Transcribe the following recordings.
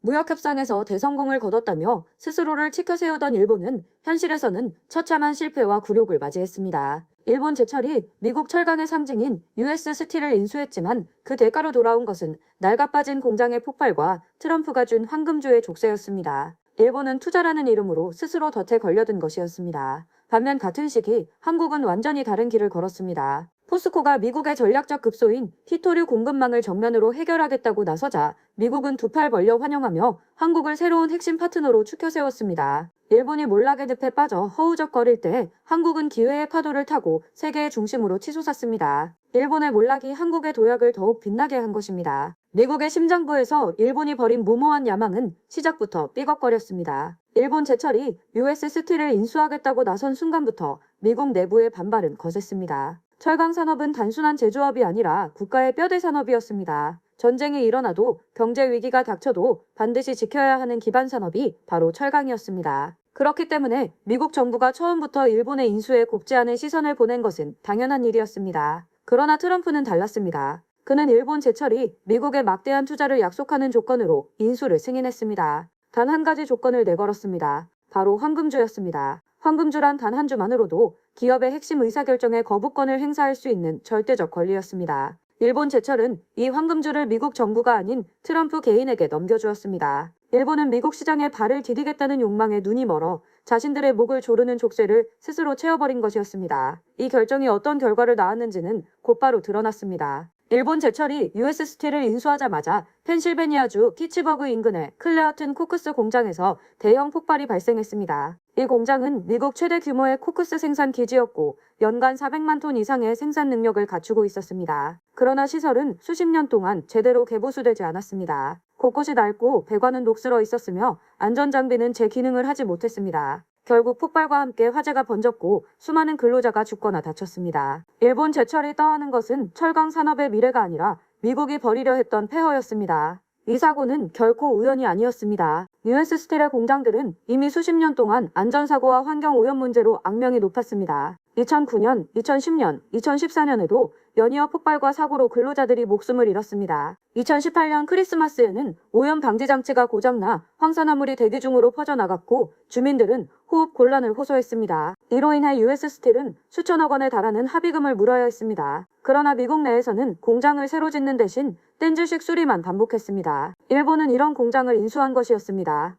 무역협상에서 대성공을 거뒀다며 스스로를 치켜세우던 일본은 현실에서는 처참한 실패와 굴욕을 맞이했습니다. 일본 제철이 미국 철강의 상징인 US 스틸을 인수했지만 그 대가로 돌아온 것은 낡아빠진 공장의 폭발과 트럼프가 준 황금주의 족쇄였습니다. 일본은 투자라는 이름으로 스스로 덫에 걸려든 것이었습니다. 반면 같은 시기 한국은 완전히 다른 길을 걸었습니다. 포스코가 미국의 전략적 급소인 히토류 공급망을 정면으로 해결하겠다고 나서자 미국은 두 팔 벌려 환영하며 한국을 새로운 핵심 파트너로 추켜 세웠습니다. 일본이 몰락의 늪에 빠져 허우적거릴 때 한국은 기회의 파도를 타고 세계의 중심으로 치솟았습니다. 일본의 몰락이 한국의 도약을 더욱 빛나게 한 것입니다. 미국의 심장부에서 일본이 벌인 무모한 야망은 시작부터 삐걱거렸습니다. 일본 제철이 US 스틸을 인수하겠다고 나선 순간부터 미국 내부의 반발은 거셌습니다. 철강 산업은 단순한 제조업이 아니라 국가의 뼈대 산업이었습니다. 전쟁이 일어나도 경제 위기가 닥쳐도 반드시 지켜야 하는 기반 산업이 바로 철강이었습니다. 그렇기 때문에 미국 정부가 처음부터 일본의 인수에 곱지 않은 시선을 보낸 것은 당연한 일이었습니다. 그러나 트럼프는 달랐습니다. 그는 일본 제철이 미국의 막대한 투자를 약속하는 조건으로 인수를 승인했습니다. 단 한 가지 조건을 내걸었습니다. 바로 황금주였습니다. 황금주란 단 한 주만으로도 기업의 핵심 의사결정에 거부권을 행사할 수 있는 절대적 권리였습니다. 일본 제철은 이 황금주를 미국 정부가 아닌 트럼프 개인에게 넘겨주었습니다. 일본은 미국 시장에 발을 디디겠다는 욕망에 눈이 멀어 자신들의 목을 조르는 족쇄를 스스로 채워버린 것이었습니다. 이 결정이 어떤 결과를 낳았는지는 곧바로 드러났습니다. 일본 제철이 US 스틸을 인수하자마자 펜실베니아주 피츠버그 인근의 클레어튼 코크스 공장에서 대형 폭발이 발생했습니다. 이 공장은 미국 최대 규모의 코크스 생산 기지였고 연간 400만 톤 이상의 생산 능력을 갖추고 있었습니다. 그러나 시설은 수십 년 동안 제대로 개보수되지 않았습니다. 곳곳이 낡고 배관은 녹슬어 있었으며 안전 장비는 제 기능을 하지 못했습니다. 결국 폭발과 함께 화재가 번졌고 수많은 근로자가 죽거나 다쳤습니다. 일본 제철이 떠하는 것은 철강 산업의 미래가 아니라 미국이 벌이려 했던 폐허였습니다. 이 사고는 결코 우연이 아니었습니다. US 스틸의 공장들은 이미 수십 년 동안 안전사고와 환경 오염 문제로 악명이 높았습니다. 2009년, 2010년, 2014년에도 연이어 폭발과 사고로 근로자들이 목숨을 잃었습니다. 2018년 크리스마스에는 오염 방지 장치가 고장나 황산화물이 대기 중으로 퍼져나갔고 주민들은 호흡 곤란을 호소했습니다. 이로 인해 US 스틸은 수천억 원에 달하는 합의금을 물어야 했습니다. 그러나 미국 내에서는 공장을 새로 짓는 대신 뗀주식 수리만 반복했습니다. 일본은 이런 공장을 인수한 것이었습니다.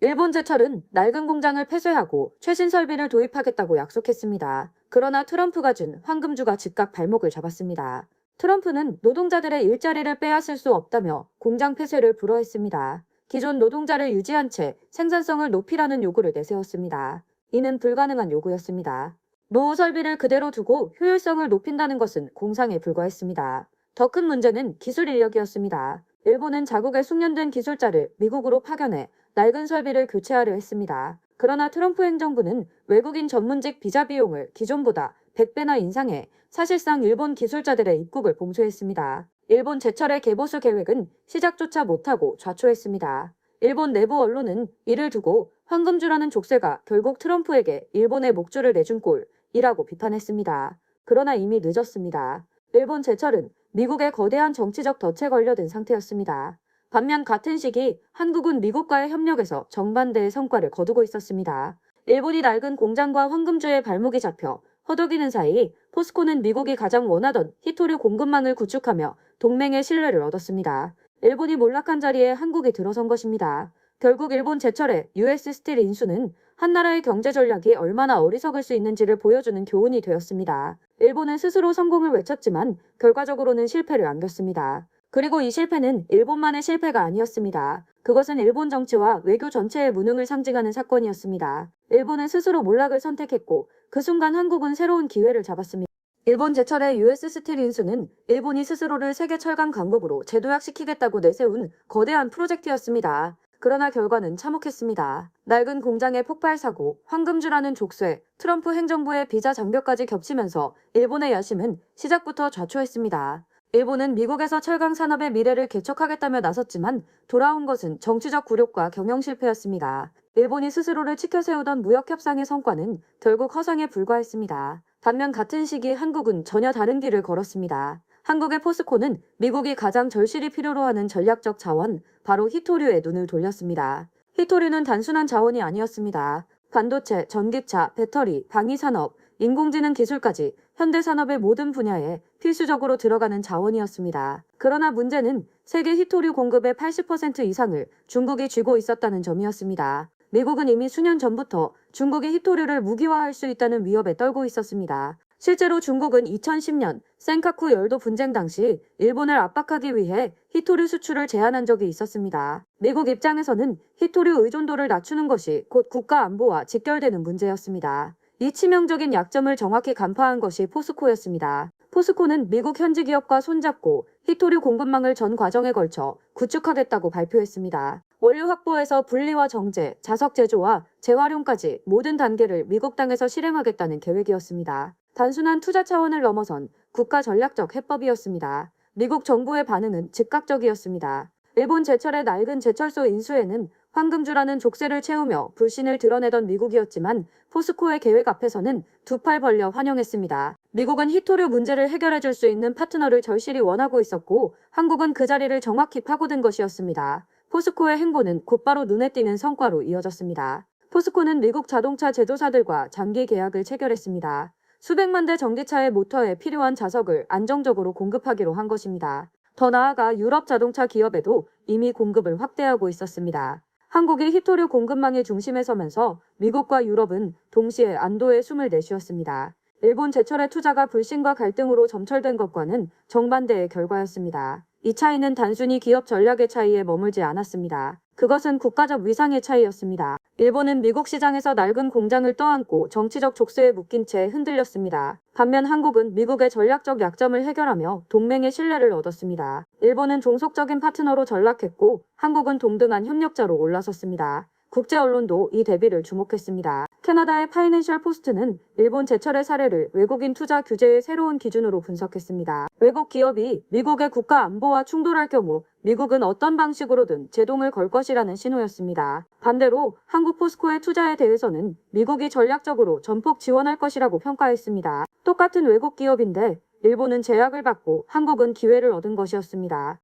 일본 제철은 낡은 공장을 폐쇄하고 최신 설비를 도입하겠다고 약속했습니다. 그러나 트럼프가 준 황금주가 즉각 발목을 잡았습니다. 트럼프는 노동자들의 일자리를 빼앗을 수 없다며 공장 폐쇄를 불허했습니다. 기존 노동자를 유지한 채 생산성을 높이라는 요구를 내세웠습니다. 이는 불가능한 요구였습니다. 노후 설비를 그대로 두고 효율성을 높인다는 것은 공상에 불과했습니다. 더 큰 문제는 기술 인력이었습니다. 일본은 자국의 숙련된 기술자를 미국으로 파견해 낡은 설비를 교체하려 했습니다. 그러나 트럼프 행정부는 외국인 전문직 비자 비용을 기존보다 100배나 인상해 사실상 일본 기술자들의 입국을 봉쇄했습니다. 일본 제철의 개보수 계획은 시작조차 못하고 좌초했습니다. 일본 내부 언론은 이를 두고 황금주라는 족쇄가 결국 트럼프에게 일본의 목줄을 내준 꼴이라고 비판했습니다. 그러나 이미 늦었습니다. 일본 제철은 미국의 거대한 정치적 덫에 걸려든 상태였습니다. 반면 같은 시기 한국은 미국과의 협력에서 정반대의 성과를 거두고 있었습니다. 일본이 낡은 공장과 황금주의 발목이 잡혀 허덕이는 사이 포스코는 미국이 가장 원하던 히토류 공급망을 구축하며 동맹의 신뢰를 얻었습니다. 일본이 몰락한 자리에 한국이 들어선 것입니다. 결국 일본 제철의 US 스틸 인수는 한 나라의 경제 전략이 얼마나 어리석을 수 있는지를 보여주는 교훈이 되었습니다. 일본은 스스로 성공을 외쳤지만 결과적으로는 실패를 안겼습니다. 그리고 이 실패는 일본만의 실패가 아니었습니다. 그것은 일본 정치와 외교 전체의 무능을 상징하는 사건이었습니다. 일본은 스스로 몰락을 선택했고 그 순간 한국은 새로운 기회를 잡았습니다. 일본 제철의 US 스틸 인수는 일본이 스스로를 세계 철강 강국으로 재도약시키겠다고 내세운 거대한 프로젝트였습니다. 그러나 결과는 참혹했습니다. 낡은 공장의 폭발 사고, 황금주라는 족쇄, 트럼프 행정부의 비자 장벽까지 겹치면서 일본의 야심은 시작부터 좌초했습니다. 일본은 미국에서 철강 산업의 미래를 개척하겠다며 나섰지만 돌아온 것은 정치적 굴욕과 경영 실패였습니다. 일본이 스스로를 치켜세우던 무역 협상의 성과는 결국 허상에 불과했습니다. 반면 같은 시기 한국은 전혀 다른 길을 걸었습니다. 한국의 포스코는 미국이 가장 절실히 필요로 하는 전략적 자원, 바로 히토류에 눈을 돌렸습니다. 히토류는 단순한 자원이 아니었습니다. 반도체, 전기차, 배터리, 방위산업, 인공지능 기술까지 현대산업의 모든 분야에 필수적으로 들어가는 자원이었습니다. 그러나 문제는 세계 히토류 공급의 80% 이상을 중국이 쥐고 있었다는 점이었습니다. 미국은 이미 수년 전부터 중국이 히토류를 무기화할 수 있다는 위협에 떨고 있었습니다. 실제로 중국은 2010년 센카쿠 열도 분쟁 당시 일본을 압박하기 위해 히토류 수출을 제한한 적이 있었습니다. 미국 입장에서는 히토류 의존도를 낮추는 것이 곧 국가 안보와 직결되는 문제였습니다. 이 치명적인 약점을 정확히 간파한 것이 포스코였습니다. 포스코는 미국 현지 기업과 손잡고 히토류 공급망을 전 과정에 걸쳐 구축하겠다고 발표했습니다. 원료 확보에서 분리와 정제, 자석 제조와 재활용까지 모든 단계를 미국 땅에서 실행하겠다는 계획이었습니다. 단순한 투자 차원을 넘어선 국가 전략적 해법이었습니다. 미국 정부의 반응은 즉각적이었습니다. 일본 제철의 낡은 제철소 인수에는 황금주라는 족쇄를 채우며 불신을 드러내던 미국이었지만 포스코의 계획 앞에서는 두 팔 벌려 환영했습니다. 미국은 히토류 문제를 해결해 줄 수 있는 파트너를 절실히 원하고 있었고 한국은 그 자리를 정확히 파고든 것이었습니다. 포스코의 행보는 곧바로 눈에 띄는 성과로 이어졌습니다. 포스코는 미국 자동차 제조사들과 장기 계약을 체결했습니다. 수백만 대 전기차의 모터에 필요한 자석을 안정적으로 공급하기로 한 것입니다. 더 나아가 유럽 자동차 기업에도 이미 공급을 확대하고 있었습니다. 한국이 히토류 공급망의 중심에 서면서 미국과 유럽은 동시에 안도의 숨을 내쉬었습니다. 일본 제철의 투자가 불신과 갈등으로 점철된 것과는 정반대의 결과였습니다. 이 차이는 단순히 기업 전략의 차이에 머물지 않았습니다. 그것은 국가적 위상의 차이였습니다. 일본은 미국 시장에서 낡은 공장을 떠안고 정치적 족쇄에 묶인 채 흔들렸습니다. 반면 한국은 미국의 전략적 약점을 해결하며 동맹의 신뢰를 얻었습니다. 일본은 종속적인 파트너로 전락했고 한국은 동등한 협력자로 올라섰습니다. 국제 언론도 이 대비를 주목했습니다. 캐나다의 파이낸셜 포스트는 일본 제철의 사례를 외국인 투자 규제의 새로운 기준으로 분석했습니다. 외국 기업이 미국의 국가 안보와 충돌할 경우 미국은 어떤 방식으로든 제동을 걸 것이라는 신호였습니다. 반대로 한국 포스코의 투자에 대해서는 미국이 전략적으로 전폭 지원할 것이라고 평가했습니다. 똑같은 외국 기업인데 일본은 제약을 받고 한국은 기회를 얻은 것이었습니다.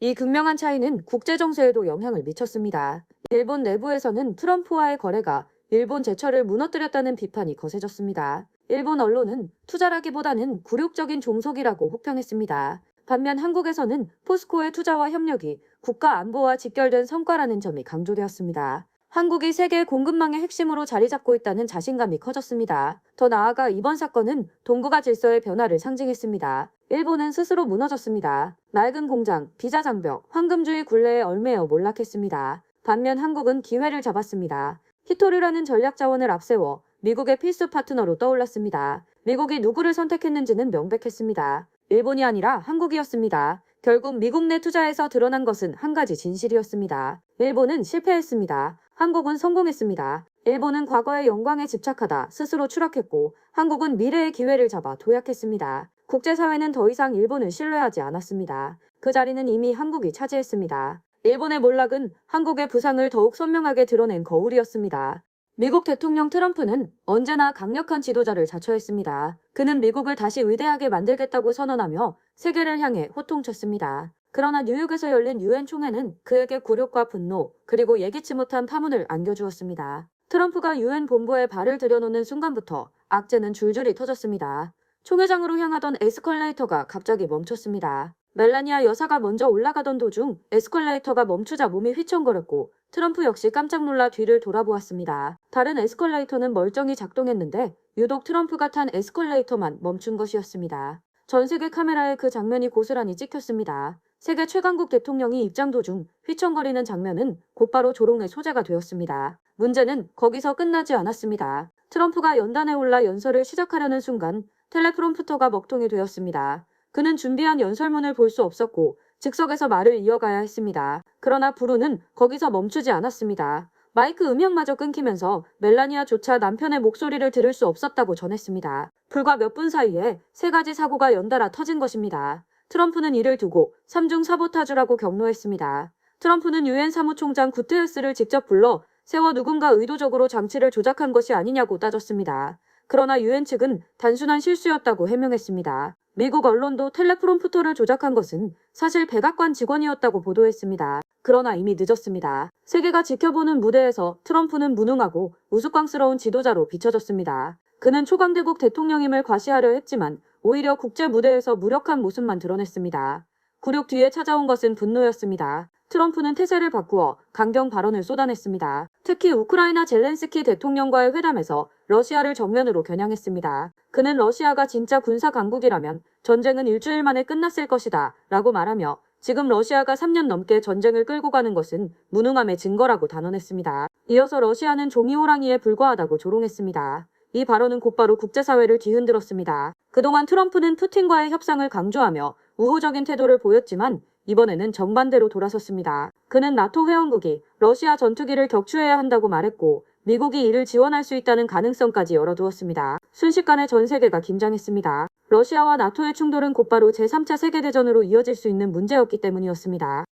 이 극명한 차이는 국제 정세에도 영향을 미쳤습니다. 일본 내부에서는 트럼프와의 거래가 일본 제철을 무너뜨렸다는 비판이 거세졌습니다. 일본 언론은 투자라기보다는 굴욕적인 종속이라고 혹평했습니다. 반면 한국에서는 포스코의 투자와 협력이 국가 안보와 직결된 성과라는 점이 강조되었습니다. 한국이 세계 공급망의 핵심으로 자리 잡고 있다는 자신감이 커졌습니다. 더 나아가 이번 사건은 동북아 질서의 변화를 상징했습니다. 일본은 스스로 무너졌습니다. 낡은 공장, 비자 장벽, 황금주의 굴레에 얼매여 몰락했습니다. 반면 한국은 기회를 잡았습니다. 히토류라는 전략 자원을 앞세워 미국의 필수 파트너로 떠올랐습니다. 미국이 누구를 선택했는지는 명백했습니다. 일본이 아니라 한국이었습니다. 결국 미국 내 투자에서 드러난 것은 한 가지 진실이었습니다. 일본은 실패했습니다. 한국은 성공했습니다. 일본은 과거의 영광에 집착하다 스스로 추락했고 한국은 미래의 기회를 잡아 도약했습니다. 국제사회는 더 이상 일본을 신뢰하지 않았습니다. 그 자리는 이미 한국이 차지했습니다. 일본의 몰락은 한국의 부상을 더욱 선명하게 드러낸 거울이었습니다. 미국 대통령 트럼프는 언제나 강력한 지도자를 자처했습니다. 그는 미국을 다시 위대하게 만들겠다고 선언하며 세계를 향해 호통쳤습니다. 그러나 뉴욕에서 열린 유엔 총회는 그에게 굴욕과 분노, 그리고 예기치 못한 파문을 안겨주었습니다. 트럼프가 유엔 본부에 발을 들여놓는 순간부터 악재는 줄줄이 터졌습니다. 총회장으로 향하던 에스컬레이터가 갑자기 멈췄습니다. 멜라니아 여사가 먼저 올라가던 도중 에스컬레이터가 멈추자 몸이 휘청거렸고 트럼프 역시 깜짝 놀라 뒤를 돌아보았습니다. 다른 에스컬레이터는 멀쩡히 작동했는데 유독 트럼프가 탄 에스컬레이터만 멈춘 것이었습니다. 전 세계 카메라에 그 장면이 고스란히 찍혔습니다. 세계 최강국 대통령이 입장 도중 휘청거리는 장면은 곧바로 조롱의 소재가 되었습니다. 문제는 거기서 끝나지 않았습니다. 트럼프가 연단에 올라 연설을 시작하려는 순간 텔레프롬프터가 먹통이 되었습니다. 그는 준비한 연설문을 볼 수 없었고 즉석에서 말을 이어가야 했습니다. 그러나 불우는 거기서 멈추지 않았습니다. 마이크 음향마저 끊기면서 멜라니아조차 남편의 목소리를 들을 수 없었다고 전했습니다. 불과 몇 분 사이에 세 가지 사고가 연달아 터진 것입니다. 트럼프는 이를 두고 삼중 사보타주라고 경로했습니다. 트럼프는 유엔 사무총장 구테르스를 직접 불러 세워 누군가 의도적으로 장치를 조작한 것이 아니냐고 따졌습니다. 그러나 유엔 측은 단순한 실수였다고 해명했습니다. 미국 언론도 텔레프롬프터를 조작한 것은 사실 백악관 직원이었다고 보도했습니다. 그러나 이미 늦었습니다. 세계가 지켜보는 무대에서 트럼프는 무능하고 우스꽝스러운 지도자로 비춰졌습니다. 그는 초강대국 대통령임을 과시하려 했지만 오히려 국제 무대에서 무력한 모습만 드러냈습니다. 굴욕 뒤에 찾아온 것은 분노였습니다. 트럼프는 태세를 바꾸어 강경 발언을 쏟아냈습니다. 특히 우크라이나 젤렌스키 대통령과의 회담에서 러시아를 정면으로 겨냥했습니다. 그는 러시아가 진짜 군사 강국이라면 전쟁은 일주일 만에 끝났을 것이다 라고 말하며 지금 러시아가 3년 넘게 전쟁을 끌고 가는 것은 무능함의 증거라고 단언했습니다. 이어서 러시아는 종이 호랑이에 불과하다고 조롱했습니다. 이 발언은 곧바로 국제사회를 뒤흔들었습니다. 그동안 트럼프는 푸틴과의 협상을 강조하며 우호적인 태도를 보였지만 이번에는 정반대로 돌아섰습니다. 그는 나토 회원국이 러시아 전투기를 격추해야 한다고 말했고 미국이 이를 지원할 수 있다는 가능성까지 열어두었습니다. 순식간에 전 세계가 긴장했습니다. 러시아와 나토의 충돌은 곧바로 제3차 세계대전으로 이어질 수 있는 문제였기 때문이었습니다.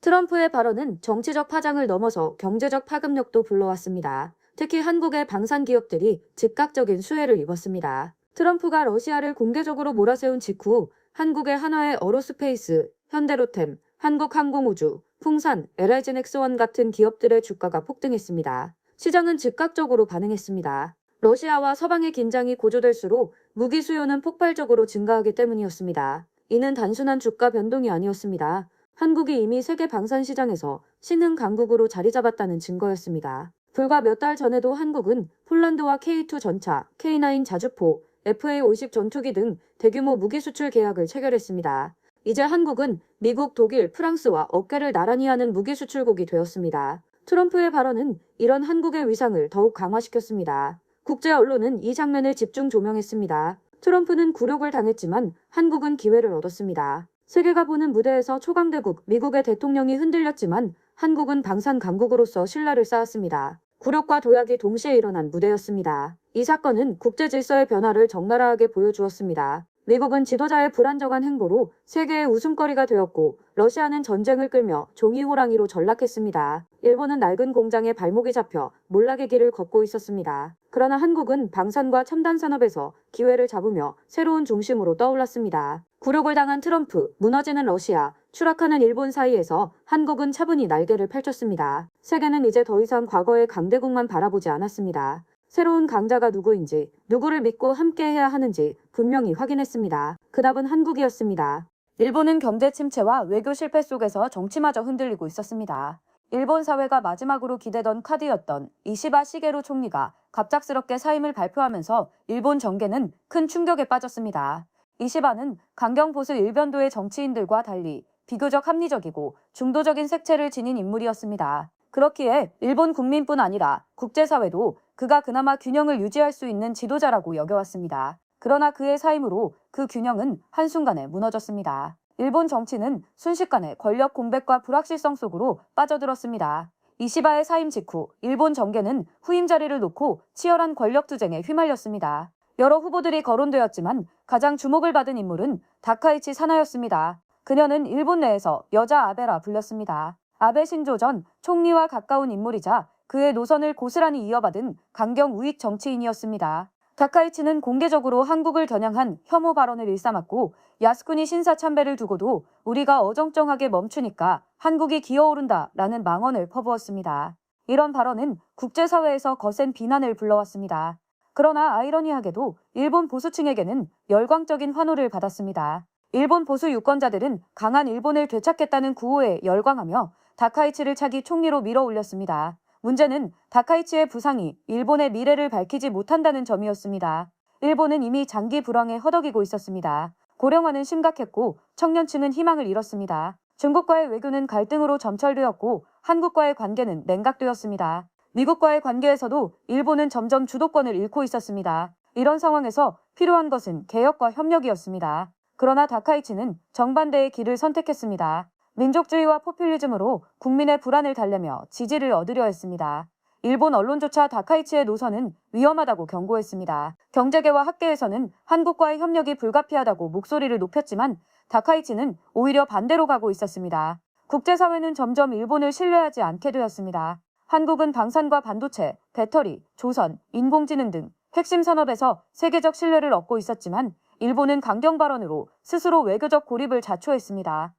트럼프의 발언은 정치적 파장을 넘어서 경제적 파급력도 불러왔습니다. 특히 한국의 방산 기업들이 즉각적인 수혜를 입었습니다. 트럼프가 러시아를 공개적으로 몰아세운 직후 한국의 한화의 어로스페이스, 현대로템, 한국항공우주, 풍산, LIG넥스원 같은 기업들의 주가가 폭등했습니다. 시장은 즉각적으로 반응했습니다. 러시아와 서방의 긴장이 고조될수록 무기 수요는 폭발적으로 증가하기 때문이었습니다. 이는 단순한 주가 변동이 아니었습니다. 한국이 이미 세계 방산 시장에서 신흥 강국으로 자리 잡았다는 증거였습니다. 불과 몇 달 전에도 한국은 폴란드와 K2 전차, K9 자주포, FA50 전투기 등 대규모 무기 수출 계약을 체결했습니다. 이제 한국은 미국, 독일, 프랑스와 어깨를 나란히 하는 무기 수출국이 되었습니다. 트럼프의 발언은 이런 한국의 위상을 더욱 강화시켰습니다. 국제 언론은 이 장면을 집중 조명했습니다. 트럼프는 굴욕을 당했지만 한국은 기회를 얻었습니다. 세계가 보는 무대에서 초강대국 미국의 대통령이 흔들렸지만 한국은 방산 강국으로서 신뢰를 쌓았습니다. 굴욕과 도약이 동시에 일어난 무대였습니다. 이 사건은 국제 질서의 변화를 적나라하게 보여주었습니다. 미국은 지도자의 불안정한 행보로 세계의 웃음거리가 되었고 러시아는 전쟁을 끌며 종이 호랑이로 전락했습니다. 일본은 낡은 공장에 발목이 잡혀 몰락의 길을 걷고 있었습니다. 그러나 한국은 방산과 첨단 산업에서 기회를 잡으며 새로운 중심으로 떠올랐습니다. 굴욕을 당한 트럼프, 무너지는 러시아, 추락하는 일본 사이에서 한국은 차분히 날개를 펼쳤습니다. 세계는 이제 더 이상 과거의 강대국만 바라보지 않았습니다. 새로운 강자가 누구인지, 누구를 믿고 함께해야 하는지 분명히 확인했습니다. 그 답은 한국이었습니다. 일본은 경제 침체와 외교 실패 속에서 정치마저 흔들리고 있었습니다. 일본 사회가 마지막으로 기대던 카드였던 이시바 시게루 총리가 갑작스럽게 사임을 발표하면서 일본 정계는 큰 충격에 빠졌습니다. 이시바는 강경 보수 일변도의 정치인들과 달리 비교적 합리적이고 중도적인 색채를 지닌 인물이었습니다. 그렇기에 일본 국민뿐 아니라 국제사회도 그가 그나마 균형을 유지할 수 있는 지도자라고 여겨왔습니다. 그러나 그의 사임으로 그 균형은 한순간에 무너졌습니다. 일본 정치는 순식간에 권력 공백과 불확실성 속으로 빠져들었습니다. 이시바의 사임 직후 일본 정계는 후임 자리를 놓고 치열한 권력 투쟁에 휘말렸습니다. 여러 후보들이 거론되었지만 가장 주목을 받은 인물은 다카이치 사나였습니다. 그녀는 일본 내에서 여자 아베라 불렸습니다. 아베 신조 전 총리와 가까운 인물이자 그의 노선을 고스란히 이어받은 강경 우익 정치인이었습니다. 다카이치는 공개적으로 한국을 겨냥한 혐오 발언을 일삼았고 야스쿠니 신사 참배를 두고도 우리가 어정쩡하게 멈추니까 한국이 기어오른다 라는 망언을 퍼부었습니다. 이런 발언은 국제사회에서 거센 비난을 불러왔습니다. 그러나 아이러니하게도 일본 보수층에게는 열광적인 환호를 받았습니다. 일본 보수 유권자들은 강한 일본을 되찾겠다는 구호에 열광하며 다카이치를 차기 총리로 밀어 올렸습니다. 문제는 다카이치의 부상이 일본의 미래를 밝히지 못한다는 점이었습니다. 일본은 이미 장기 불황에 허덕이고 있었습니다. 고령화는 심각했고 청년층은 희망을 잃었습니다. 중국과의 외교는 갈등으로 점철되었고 한국과의 관계는 냉각되었습니다. 미국과의 관계에서도 일본은 점점 주도권을 잃고 있었습니다. 이런 상황에서 필요한 것은 개혁과 협력이었습니다. 그러나 다카이치는 정반대의 길을 선택했습니다. 민족주의와 포퓰리즘으로 국민의 불안을 달래며 지지를 얻으려 했습니다. 일본 언론조차 다카이치의 노선은 위험하다고 경고했습니다. 경제계와 학계에서는 한국과의 협력이 불가피하다고 목소리를 높였지만 다카이치는 오히려 반대로 가고 있었습니다. 국제사회는 점점 일본을 신뢰하지 않게 되었습니다. 한국은 방산과 반도체, 배터리, 조선, 인공지능 등 핵심 산업에서 세계적 신뢰를 얻고 있었지만 일본은 강경 발언으로 스스로 외교적 고립을 자초했습니다.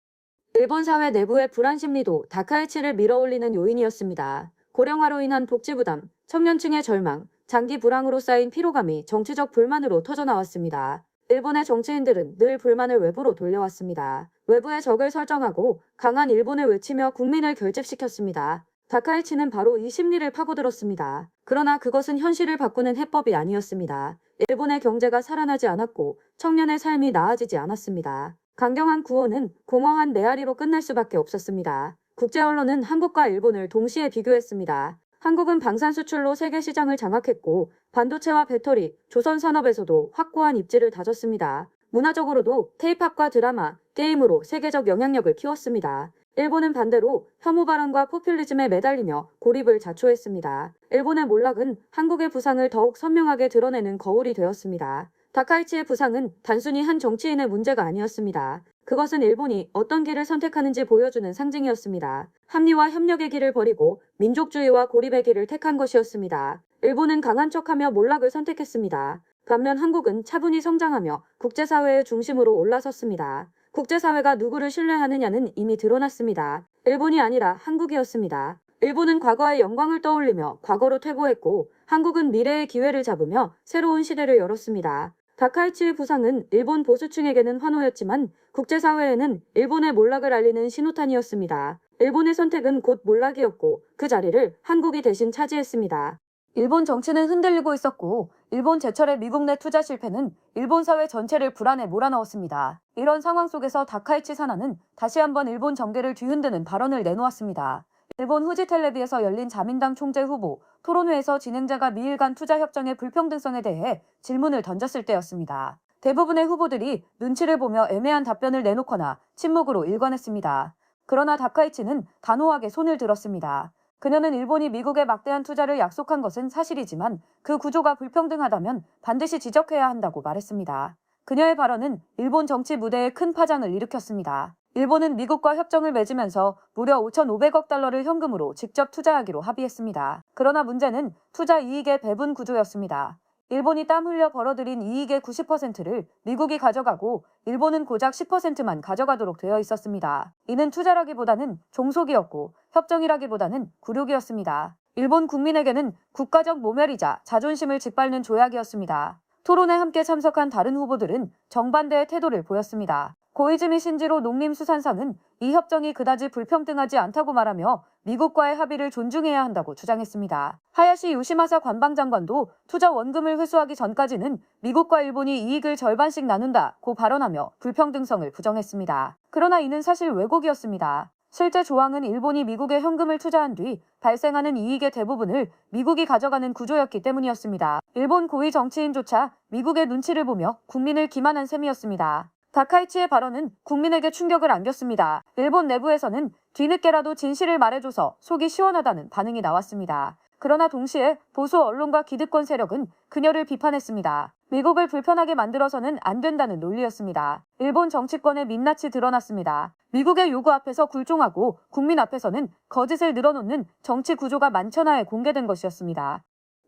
일본 사회 내부의 불안 심리도 다카이치를 밀어올리는 요인이었습니다. 고령화로 인한 복지 부담, 청년층의 절망, 장기 불황으로 쌓인 피로감이 정치적 불만으로 터져나왔습니다. 일본의 정치인들은 늘 불만을 외부로 돌려왔습니다. 외부의 적을 설정하고 강한 일본을 외치며 국민을 결집시켰습니다. 다카이치는 바로 이 심리를 파고들었습니다. 그러나 그것은 현실을 바꾸는 해법이 아니었습니다. 일본의 경제가 살아나지 않았고 청년의 삶이 나아지지 않았습니다. 강경한 구호는 공허한 메아리로 끝날 수밖에 없었습니다. 국제 언론은 한국과 일본을 동시에 비교했습니다. 한국은 방산 수출로 세계 시장을 장악했고 반도체와 배터리, 조선 산업에서도 확고한 입지를 다졌습니다. 문화적으로도 케이팝과 드라마, 게임으로 세계적 영향력을 키웠습니다. 일본은 반대로 혐오 발언과 포퓰리즘에 매달리며 고립을 자초했습니다. 일본의 몰락은 한국의 부상을 더욱 선명하게 드러내는 거울이 되었습니다. 다카이치의 부상은 단순히 한 정치인의 문제가 아니었습니다. 그것은 일본이 어떤 길을 선택하는지 보여주는 상징이었습니다. 합리와 협력의 길을 버리고 민족주의와 고립의 길을 택한 것이었습니다. 일본은 강한 척하며 몰락을 선택했습니다. 반면 한국은 차분히 성장하며 국제사회의 중심으로 올라섰습니다. 국제사회가 누구를 신뢰하느냐는 이미 드러났습니다. 일본이 아니라 한국이었습니다. 일본은 과거의 영광을 떠올리며 과거로 퇴보했고 한국은 미래의 기회를 잡으며 새로운 시대를 열었습니다. 다카이치의 부상은 일본 보수층에게는 환호였지만 국제사회에는 일본의 몰락을 알리는 신호탄이었습니다. 일본의 선택은 곧 몰락이었고 그 자리를 한국이 대신 차지했습니다. 일본 정치는 흔들리고 있었고 일본 제철의 미국 내 투자 실패는 일본 사회 전체를 불안에 몰아넣었습니다. 이런 상황 속에서 다카이치 사나는 다시 한번 일본 정계를 뒤흔드는 발언을 내놓았습니다. 일본 후지 텔레비에서 열린 자민당 총재 후보 토론회에서 진행자가 미일 간 투자 협정의 불평등성에 대해 질문을 던졌을 때였습니다. 대부분의 후보들이 눈치를 보며 애매한 답변을 내놓거나 침묵으로 일관했습니다. 그러나 다카이치는 단호하게 손을 들었습니다. 그녀는 일본이 미국에 막대한 투자를 약속한 것은 사실이지만 그 구조가 불평등하다면 반드시 지적해야 한다고 말했습니다. 그녀의 발언은 일본 정치 무대에 큰 파장을 일으켰습니다. 일본은 미국과 협정을 맺으면서 무려 5,500억 달러를 현금으로 직접 투자하기로 합의했습니다. 그러나 문제는 투자 이익의 배분 구조였습니다. 일본이 땀 흘려 벌어들인 이익의 90%를 미국이 가져가고 일본은 고작 10%만 가져가도록 되어 있었습니다. 이는 투자라기보다는 종속이었고 협정이라기보다는 굴욕이었습니다. 일본 국민에게는 국가적 모멸이자 자존심을 짓밟는 조약이었습니다. 토론에 함께 참석한 다른 후보들은 정반대의 태도를 보였습니다. 고이즈미 신지로 농림수산상은 이 협정이 그다지 불평등하지 않다고 말하며 미국과의 합의를 존중해야 한다고 주장했습니다. 하야시 요시마사 관방장관도 투자 원금을 회수하기 전까지는 미국과 일본이 이익을 절반씩 나눈다고 발언하며 불평등성을 부정했습니다. 그러나 이는 사실 왜곡이었습니다. 실제 조항은 일본이 미국에 현금을 투자한 뒤 발생하는 이익의 대부분을 미국이 가져가는 구조였기 때문이었습니다. 일본 고위 정치인조차 미국의 눈치를 보며 국민을 기만한 셈이었습니다. 다카이치의 발언은 국민에게 충격을 안겼습니다. 일본 내부에서는 뒤늦게라도 진실을 말해줘서 속이 시원하다는 반응이 나왔습니다. 그러나 동시에 보수 언론과 기득권 세력은 그녀를 비판했습니다. 미국을 불편하게 만들어서는 안 된다는 논리였습니다. 일본 정치권의 민낯이 드러났습니다. 미국의 요구 앞에서 굴종하고 국민 앞에서는 거짓을 늘어놓는 정치 구조가 만천하에 공개된 것이었습니다.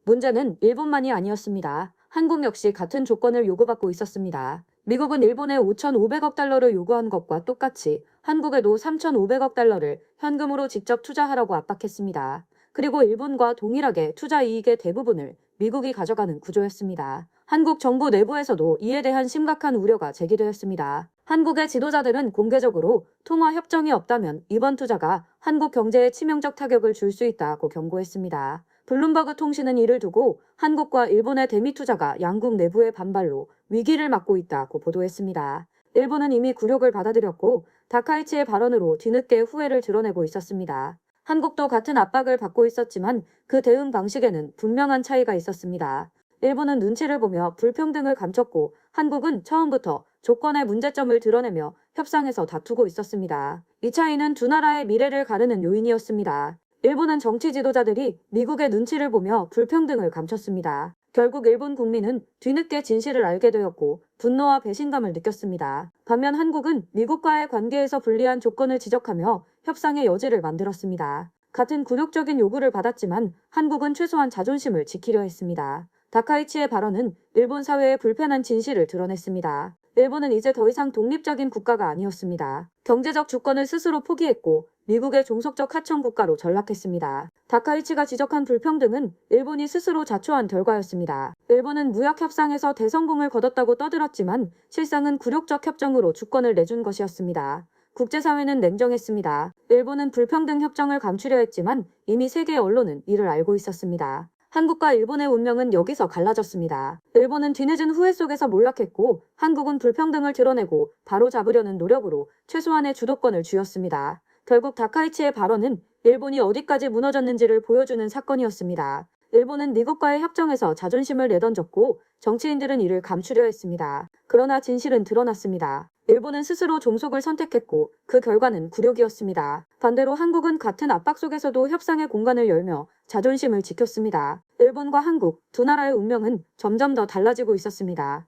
문제는 일본만이 아니었습니다. 한국 역시 같은 조건을 요구받고 있었습니다. 미국은 일본에 5,500억 달러를 요구한 것과 똑같이 한국에도 3,500억 달러를 현금으로 직접 투자하라고 압박했습니다. 그리고 일본과 동일하게 투자 이익의 대부분을 미국이 가져가는 구조였습니다. 한국 정부 내부에서도 이에 대한 심각한 우려가 제기되었습니다. 한국의 지도자들은 공개적으로 통화 협정이 없다면 이번 투자가 한국 경제에 치명적 타격을 줄 수 있다고 경고했습니다. 블룸버그 통신은 이를 두고 한국과 일본의 대미 투자가 양국 내부의 반발로 위기를 맞고 있다고 보도했습니다. 일본은 이미 굴욕을 받아들였고 다카이치의 발언으로 뒤늦게 후회를 드러내고 있었습니다. 한국도 같은 압박을 받고 있었지만 그 대응 방식에는 분명한 차이가 있었습니다. 일본은 눈치를 보며 불평등을 감췄고 한국은 처음부터 조건의 문제점을 드러내며 협상에서 다투고 있었습니다. 이 차이는 두 나라의 미래를 가르는 요인이었습니다. 일본은 정치 지도자들이 미국의 눈치를 보며 불평등을 감췄습니다. 결국 일본 국민은 뒤늦게 진실을 알게 되었고 분노와 배신감을 느꼈습니다. 반면 한국은 미국과의 관계에서 불리한 조건을 지적하며 협상의 여지를 만들었습니다. 같은 굴욕적인 요구를 받았지만 한국은 최소한 자존심을 지키려 했습니다. 다카이치의 발언은 일본 사회의 불편한 진실을 드러냈습니다. 일본은 이제 더 이상 독립적인 국가가 아니었습니다. 경제적 주권을 스스로 포기했고 미국의 종속적 하청 국가로 전락했습니다. 다카이치가 지적한 불평등은 일본이 스스로 자초한 결과였습니다. 일본은 무역 협상에서 대성공을 거뒀다고 떠들었지만 실상은 굴욕적 협정으로 주권을 내준 것이었습니다. 국제사회는 냉정했습니다. 일본은 불평등 협정을 감추려 했지만 이미 세계 언론은 이를 알고 있었습니다. 한국과 일본의 운명은 여기서 갈라졌습니다. 일본은 뒤늦은 후회 속에서 몰락했고 한국은 불평등을 드러내고 바로 잡으려는 노력으로 최소한의 주도권을 쥐었습니다. 결국 다카이치의 발언은 일본이 어디까지 무너졌는지를 보여주는 사건이었습니다. 일본은 미국과의 협정에서 자존심을 내던졌고 정치인들은 이를 감추려 했습니다. 그러나 진실은 드러났습니다. 일본은 스스로 종속을 선택했고 그 결과는 굴욕이었습니다. 반대로 한국은 같은 압박 속에서도 협상의 공간을 열며 자존심을 지켰습니다. 일본과 한국 두 나라의 운명은 점점 더 달라지고 있었습니다.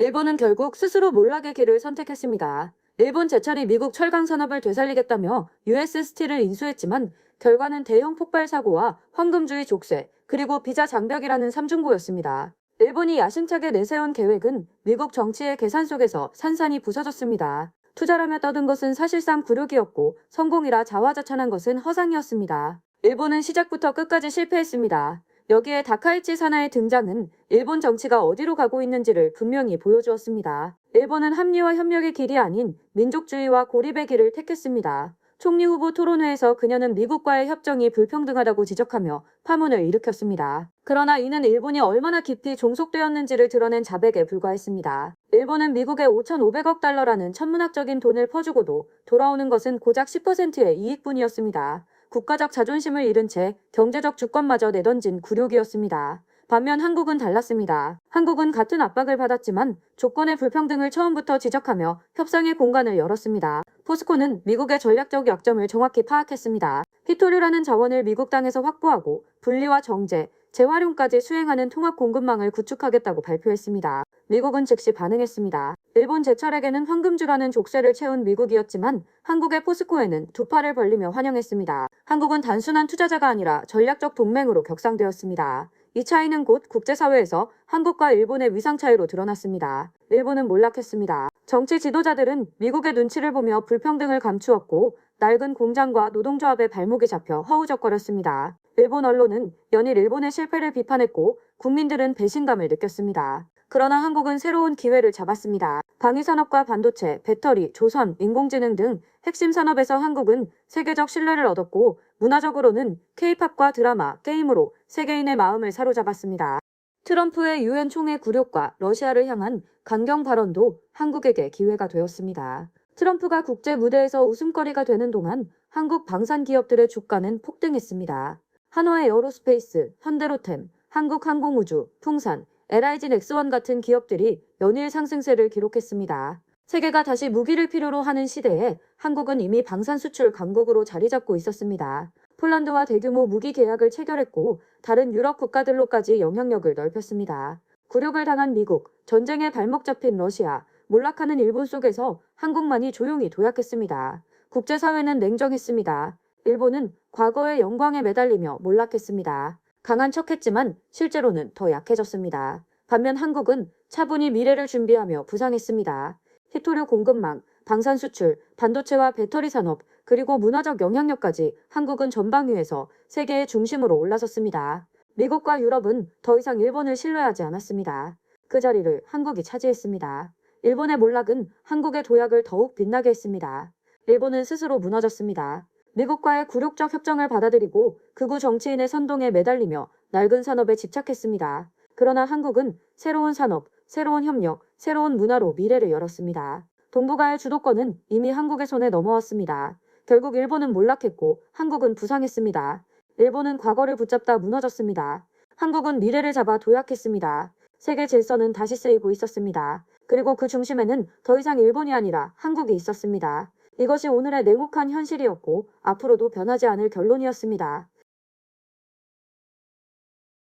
일본은 결국 스스로 몰락의 길을 선택했습니다. 일본 제철이 미국 철강 산업을 되살리겠다며 US 스틸을 인수했지만 결과는 대형 폭발 사고와 황금주의 족쇄 그리고 비자 장벽이라는 삼중고였습니다. 일본이 야심차게 내세운 계획은 미국 정치의 계산 속에서 산산이 부서졌습니다. 투자라며 떠든 것은 사실상 굴욕이었고 성공이라 자화자찬한 것은 허상이었습니다. 일본은 시작부터 끝까지 실패했습니다. 여기에 다카이치 사나의 등장은 일본 정치가 어디로 가고 있는지를 분명히 보여주었습니다. 일본은 합리와 협력의 길이 아닌 민족주의와 고립의 길을 택했습니다. 총리 후보 토론회에서 그녀는 미국과의 협정이 불평등하다고 지적하며 파문을 일으켰습니다. 그러나 이는 일본이 얼마나 깊이 종속되었는지를 드러낸 자백에 불과했습니다. 일본은 미국에 5,500억 달러라는 천문학적인 돈을 퍼주고도 돌아오는 것은 고작 10%의 이익뿐이었습니다. 국가적 자존심을 잃은 채 경제적 주권마저 내던진 굴욕이었습니다. 반면 한국은 달랐습니다. 한국은 같은 압박을 받았지만 조건의 불평등을 처음부터 지적하며 협상의 공간을 열었습니다. 포스코는 미국의 전략적 약점을 정확히 파악했습니다. 히토류라는 자원을 미국 땅에서 확보하고 분리와 정제, 재활용까지 수행하는 통합 공급망을 구축하겠다고 발표했습니다. 미국은 즉시 반응했습니다. 일본 제철에게는 황금주라는 족쇄를 채운 미국이었지만 한국의 포스코에는 두 팔을 벌리며 환영했습니다. 한국은 단순한 투자자가 아니라 전략적 동맹으로 격상되었습니다. 이 차이는 곧 국제사회에서 한국과 일본의 위상 차이로 드러났습니다. 일본은 몰락했습니다. 정치 지도자들은 미국의 눈치를 보며 불평등을 감추었고 낡은 공장과 노동조합의 발목이 잡혀 허우적거렸습니다. 일본 언론은 연일 일본의 실패를 비판했고 국민들은 배신감을 느꼈습니다. 그러나 한국은 새로운 기회를 잡았습니다. 방위산업과 반도체, 배터리, 조선, 인공지능 등 핵심 산업에서 한국은 세계적 신뢰를 얻었고 문화적으로는 케이팝과 드라마, 게임으로 세계인의 마음을 사로잡았습니다. 트럼프의 유엔 총회 굴욕과 러시아를 향한 강경 발언도 한국에게 기회가 되었습니다. 트럼프가 국제 무대에서 웃음거리가 되는 동안 한국 방산 기업들의 주가는 폭등했습니다. 한화의 에어로스페이스, 현대로템, 한국항공우주, 풍산, LIG 넥스원 같은 기업들이 연일 상승세를 기록했습니다. 세계가 다시 무기를 필요로 하는 시대에 한국은 이미 방산 수출 강국으로 자리 잡고 있었습니다. 폴란드와 대규모 무기 계약을 체결했고 다른 유럽 국가들로까지 영향력을 넓혔습니다. 굴욕을 당한 미국, 전쟁에 발목 잡힌 러시아, 몰락하는 일본 속에서 한국만이 조용히 도약했습니다. 국제사회는 냉정했습니다. 일본은 과거의 영광에 매달리며 몰락했습니다. 강한 척했지만 실제로는 더 약해졌습니다. 반면 한국은 차분히 미래를 준비하며 부상했습니다. 히토류 공급망, 방산 수출, 반도체와 배터리 산업, 그리고 문화적 영향력까지 한국은 전방위에서 세계의 중심으로 올라섰습니다. 미국과 유럽은 더 이상 일본을 신뢰하지 않았습니다. 그 자리를 한국이 차지했습니다. 일본의 몰락은 한국의 도약을 더욱 빛나게 했습니다. 일본은 스스로 무너졌습니다. 미국과의 굴욕적 협정을 받아들이고 극우 정치인의 선동에 매달리며 낡은 산업에 집착했습니다. 그러나 한국은 새로운 산업, 새로운 협력, 새로운 문화로 미래를 열었습니다. 동북아의 주도권은 이미 한국의 손에 넘어왔습니다. 결국 일본은 몰락했고 한국은 부상했습니다. 일본은 과거를 붙잡다 무너졌습니다. 한국은 미래를 잡아 도약했습니다. 세계 질서는 다시 쓰이고 있었습니다. 그리고 그 중심에는 더 이상 일본이 아니라 한국이 있었습니다. 이것이 오늘의 냉혹한 현실이었고 앞으로도 변하지 않을 결론이었습니다.